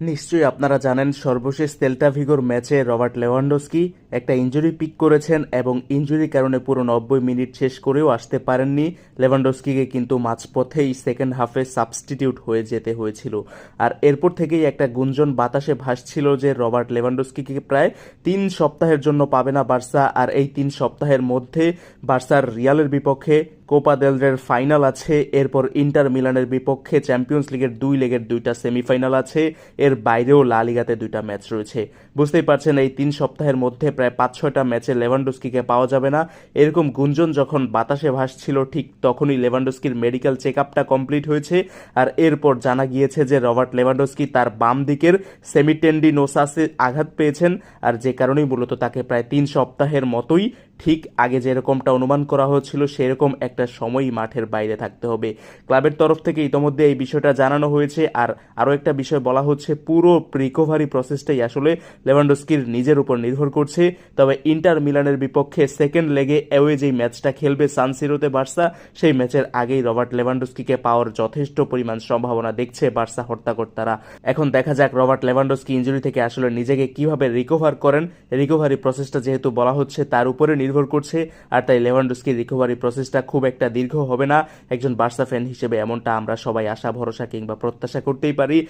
নিশ্চয়ই আপনারা জানেন সর্বশেষ তেলটা ভিগোর ম্যাচে রবার্ট লেভানডস্কি একটা ইঞ্জুরি পিক করেছেন এবং ইঞ্জুরির কারণে পুরো নব্বই মিনিট শেষ করেও আসতে পারেননি। লেভানডস্কিকে কিন্তু মাঝপথেই সেকেন্ড হাফে সাবস্টিটিউট হয়ে যেতে হয়েছিল। আর এরপর থেকেই একটা গুঞ্জন বাতাসে ভাসছিল যে রবার্ট লেভানডস্কিকে প্রায় তিন সপ্তাহের জন্য পাবে না বার্সা। আর এই তিন সপ্তাহের মধ্যে বার্সার রিয়ালের বিপক্ষে কোপা দেলরের ফাইনাল আছে, এরপর ইন্টার মিলানের বিপক্ষে চ্যাম্পিয়ন্স লিগের দুই লেগের দুইটা সেমিফাইনাল আছে, এর বাইরেও লা লিগাতে দুইটা ম্যাচ রয়েছে। বুঝতেই পারছেন, এই তিন সপ্তাহের মধ্যে প্রায় পাঁচ ছয়টা ম্যাচে লেভানডস্কিকে পাওয়া যাবে না। এরকম গুঞ্জন যখন বাতাসে ভাসছিল, ঠিক তখনই লেভানডস্কির মেডিকেল চেক আপটা কমপ্লিট হয়েছে, আর এরপর জানা গিয়েছে যে রবার্ট লেভানডস্কি তার বাম দিকের সেমিটেন্ডিনোসাসে আঘাত পেয়েছেন, আর যে কারণেই মূলত তাকে প্রায় তিন সপ্তাহের মতোই ঠিক আগে যেরকমটা অনুমান করা হয়েছিল, সেরকম একটা সময়ই মাঠের বাইরে থাকতে হবে। ক্লাবের তরফ থেকে ইতোমধ্যে এই বিষয়টা জানানো হয়েছে আর আরও একটা বিষয় বলা হচ্ছে, পুরো রিকভারি প্রসেসটাই আসলে লেভানডস্কির নিজের উপর নির্ভর করছে। তবে ইন্টার মিলানের বিপক্ষে সেকেন্ড লেগে অ্যাওয়ে যেই ম্যাচটা খেলবে সানসিরোতে বার্সা, সেই ম্যাচের আগেই রবার্ট লেভানডস্কিকে পাওয়ার যথেষ্ট পরিমাণ সম্ভাবনা দেখছে বার্সা হর্তাকর্তারা। এখন দেখা যাক রবার্ট লেভানডস্কি ইঞ্জুরি থেকে আসলে নিজেকে কীভাবে রিকভার করেন। রিকভারি প্রসেসটা যেহেতু বলা হচ্ছে, তার উপরে নির্ভর করছে, আর তাই লেভানডস্কির রিকভারি প্রসেসটা খুব একটা দীর্ঘ হবে না। একজন বার্সা ফ্যান হিসেবে এমনটা আমরা সবাই আশা, ভরসা কিংবা প্রত্যাশা করতেই পারি।